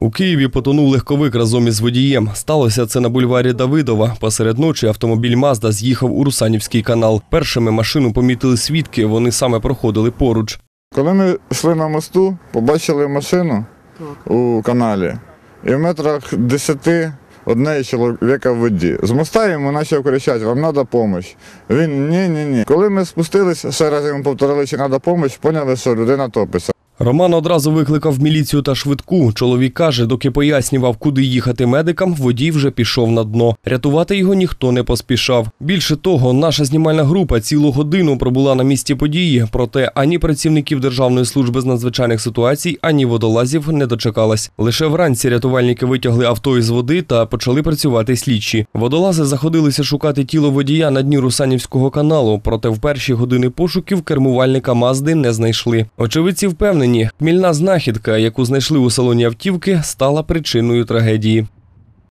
У Києві потонув легковик разом із водієм. Сталося це на бульварі Давидова. Посеред ночі автомобіль Мазда з'їхав у Русанівський канал. Першими машину помітили свідки. Вони саме проходили поруч. Коли ми йшли на мосту, побачили машину у каналі, і в метрах 10 одне чоловіка в воді. З моста йому почав кричати, вам треба допомога. Він ні, ні, ні. Коли ми спустилися, ще раз йому повторили, чи треба допомога, поняли, що людина топиться. Роман одразу викликав міліцію та швидку. Чоловік каже, доки пояснював, куди їхати медикам, водій вже пішов на дно. Рятувати його ніхто не поспішав. Більше того, наша знімальна група цілу годину пробула на місці події, проте ані працівників Державної служби з надзвичайних ситуацій, ані водолазів не дочекалась. Лише вранці рятувальники витягли авто із води та почали працювати слідчі. Водолази заходилися шукати тіло водія на дні Русанівського каналу, проте в перші години пошуків кермувальника Мазди не знайшли. Очевидці впевнені, хмільна знахідка, яку знайшли у салоні автівки, стала причиною трагедії.